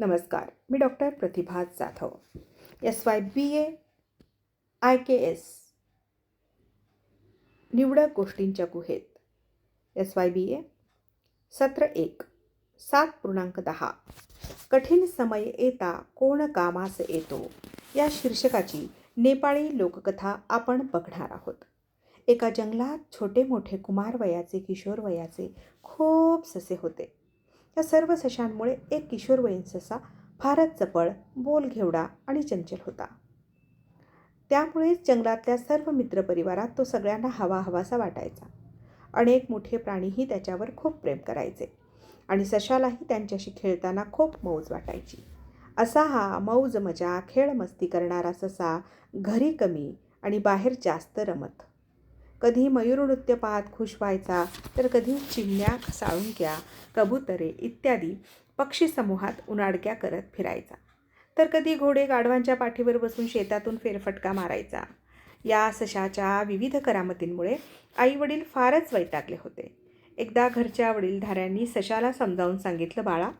नमस्कार मी doctor Pratibha Jadhav S Y B A I K S निवडक गोष्टींच्या गुहेत एस वाय बी ए सत्र एक सात पूर्णांक दहा कठीण समय येता कोण कामास येतो या शीर्षकाची नेपाळी लोककथा आपण बघणार आहोत. एका जंगलात छोटे मोठे कुमार वयाचे किशोर वयाचे खूप ससे होते. या सर्व सशांमुळे एक किशोरवयीन ससा फारच चपळ बोलघेवडा आणि चंचल होता. त्यामुळेच जंगलातल्या सर्व मित्रपरिवारात तो सगळ्यांना हवा हवासा वाटायचा. अनेक मोठे प्राणीही त्याच्यावर खूप प्रेम करायचे आणि सशालाही त्यांच्याशी खेळताना खूप मौज वाटायची. असा हा मौज मजा खेळ मस्ती करणारा ससा घरी कमी आणि बाहेर जास्त रमत. कधी मयूरनृत्य पाहत खुश व्हायचा तर कधी चिमण्या साळुंक्या कबुतरे इत्यादी पक्षी समूहात उनाडक्या करत फिरायचा. तर कधी घोडे गाढवांच्या पाठीवर बसून शेतातून फेरफटका मारायचा. या सशाच्या विविध करामतींमुळे आईवडील फारच वैतागले होते. एकदा घरच्या वडीलधाऱ्यांनी सशाला समजावून सांगितलं बाळा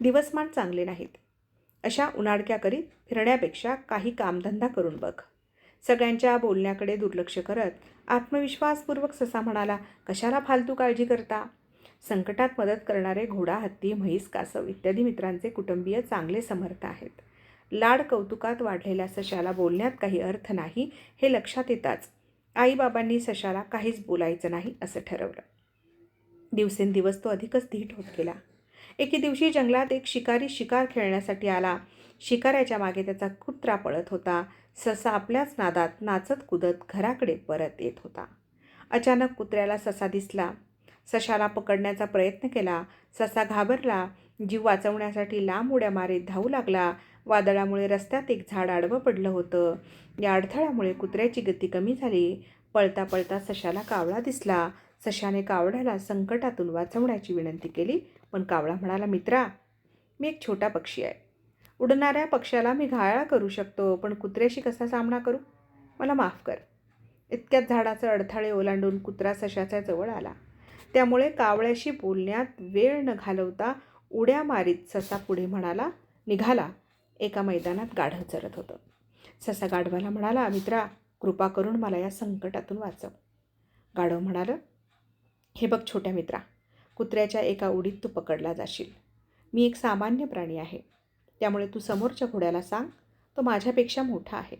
दिवसमान चांगले नाहीत. अशा उन्हाडक्या करीत फिरण्यापेक्षा काही कामधंदा करून बघ. सगळ्यांच्या बोलण्याकडे दुर्लक्ष करत आत्मविश्वासपूर्वक ससा म्हणाला कशाला फालतू काळजी करता? संकटात मदत करणारे घोडा हत्ती म्हैस कासव इत्यादी मित्रांचे कुटुंबीय चांगले समर्थ आहेत. लाड कौतुकात वाढलेल्या सशाला बोलण्यात काही अर्थ नाही हे लक्षात येताच आईबाबांनी सशाला काहीच बोलायचं नाही असं ठरवलं. दिवसेंदिवस तो अधिकच धीट होत गेला. एके दिवशी जंगलात एक शिकारी शिकार खेळण्यासाठी आला. शिकाऱ्याच्या मागे त्याचा कुत्रा पळत होता. ससा आपल्याच नादात नाचत कुदत घराकडे परत येत होता. अचानक कुत्र्याला ससा दिसला. सशाला पकडण्याचा प्रयत्न केला. ससा घाबरला. जीव वाचवण्यासाठी लांब उड्या मारीत धावू लागला. वादळामुळे रस्त्यात एक झाड आडवं पडलं होतं. या अडथळ्यामुळे कुत्र्याची गती कमी झाली. पळता पळता सशाला कावळा दिसला. सशाने कावळ्याला संकटातून वाचवण्याची विनंती केली. पण कावळा म्हणाला मित्रा मी एक छोटा पक्षी आहे. उडणाऱ्या पक्ष्याला मी घायाळा करू शकतो पण कुत्र्याशी कसा सामना करू? मला माफ कर. इतक्यात झाडाचं अडथळे ओलांडून कुत्रा सशाच्या जवळ आला. त्यामुळे कावळ्याशी बोलण्यात वेळ न घालवता उड्या मारीत ससा पुढे म्हणाला निघाला. एका मैदानात गाढव चरत होतं. ससा गाढवाला म्हणाला मित्रा कृपा करून मला या संकटातून वाचव. गाढव म्हणालं हे बघ छोट्या मित्रा कुत्र्याच्या एका उडीत तू पकडला जाशील. मी एक सामान्य प्राणी आहे. त्यामुळे तू समोरच्या घोड्याला सांग तो माझ्यापेक्षा मोठा आहे.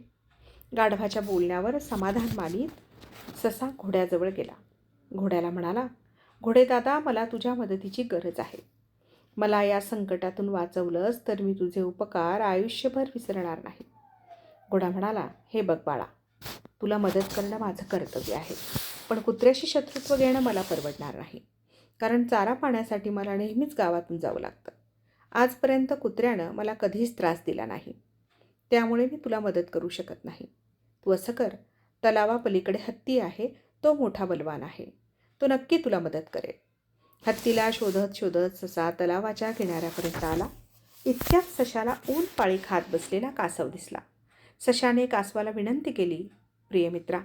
गाढवाच्या बोलण्यावर समाधान मानित ससा घोड्याजवळ गेला. घोड्याला म्हणाला घोडे दादा मला तुझ्या मदतीची गरज आहे. मला या संकटातून वाचवलंस तर मी तुझे उपकार आयुष्यभर विसरणार नाही. घोडा म्हणाला हे बघ बाळा तुला मदत करणं माझं कर्तव्य आहे पण कुत्र्याशी शत्रुत्व घेणं मला परवडणार नाही. कारण चारा पाण्यासाठी मला नेहमीच गावातून जावं लागतं. आजपर्यंत कुत्र्यानं मला कधीच त्रास दिला नाही. त्यामुळे मी तुला मदत करू शकत नाही. तू असं कर तलावापलीकडे हत्ती आहे तो मोठा बलवान आहे. तो नक्की तुला मदत करेल. हत्तीला शोधत शोधत ससा तलावाच्या किनाऱ्यापर्यंत आला. इतक्यात सशाला ऊन पाळी खात बसलेला कासव दिसला. सशाने कासवाला विनंती केली प्रिय मित्रा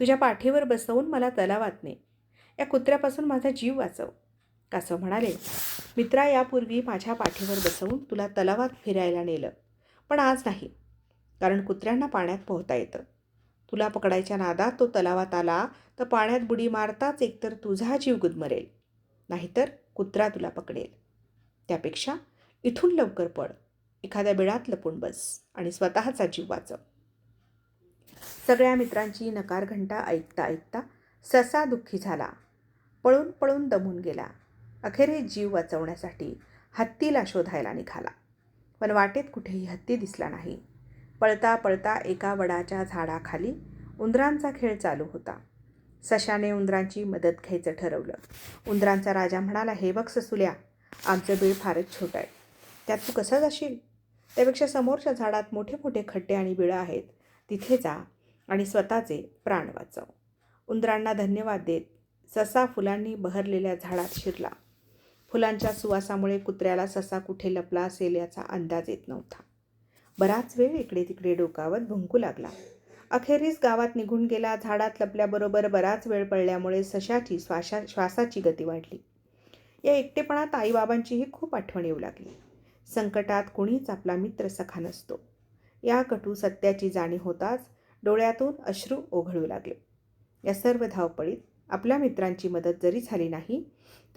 तुझ्या पाठीवर बसवून मला तलावात ने. या कुत्र्यापासून माझा जीव वाचव. कासव म्हणाले. मित्रा यापूर्वी माझ्या पाठीवर बसवून तुला तलावात फिरायला नेलं पण आज नाही कारण कुत्र्यांना पाण्यात पोहता येतं. तुला पकडायच्या नादात तो तलावात आला तर पाण्यात बुडी मारताच एकतर तुझा जीव गुदमरेल नाहीतर कुत्रा तुला पकडेल. त्यापेक्षा इथून लवकर पड एखाद्या बिळात लपून बस आणि स्वतःचा जीव वाचव. सगळ्या मित्रांची नकार घंटा ऐकता ऐकता ससा दुःखी झाला. पळून पळून दमून गेला. अखेरीस जीव वाचवण्यासाठी हत्तीला शोधायला निघाला. पण वाटेत कुठेही हत्ती दिसला नाही. पळता पळता एका वडाच्या झाडाखाली उंदरांचा खेळ चालू होता. सशाने उंदरांची मदत घ्यायचं ठरवलं. उंदरांचा राजा म्हणाला हे बघ ससुल्या आमचं बीळ फारच छोटं आहे. त्यात तू कसं जाशील? त्यापेक्षा समोरच्या झाडात मोठे मोठे खड्डे आणि बिळं आहेत. तिथे जा आणि स्वतःचे प्राण वाचव. उंदरांना धन्यवाद देत ससा फुलांनी बहरलेल्या झाडात शिरला. फुलांच्या सुवासामुळे कुत्र्याला ससा कुठे लपला असेल याचा अंदाज येत नव्हता. बराच वेळ इकडे तिकडे डोकावत भुंकू लागला. अखेरीस गावात निघून गेला झाडात लपल्याबरोबर बराच वेळ पडल्यामुळे सशाची श्वासा श्वासाची गती वाढली. या एकटेपणात आईबाबांचीही खूप आठवण येऊ लागली. संकटात कुणीच आपला मित्र सखा नसतो. या कटू सत्याची जाणीव होताच डोळ्यातून अश्रू ओघळू लागले. या सर्व धावपळीत आपल्या मित्रांची मदत जरी झाली नाही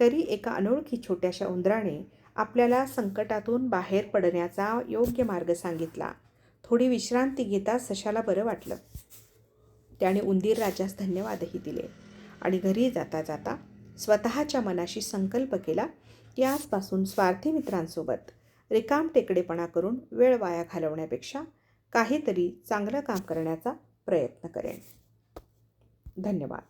तरी एका अनोळखी छोट्याशा उंदराने आपल्याला संकटातून बाहेर पडण्याचा योग्य मार्ग सांगितला. थोडी विश्रांती घेता सशाला बरं वाटलं. त्याने उंदीर राजास धन्यवादही दिले आणि घरी जाता जाता स्वतःच्या मनाशी संकल्प केला की आजपासून स्वार्थी मित्रांसोबत रिकाम टेकडेपणा करून वेळ वाया घालवण्यापेक्षा काहीतरी चांगलं काम करण्याचा प्रयत्न करेन. धन्यवाद.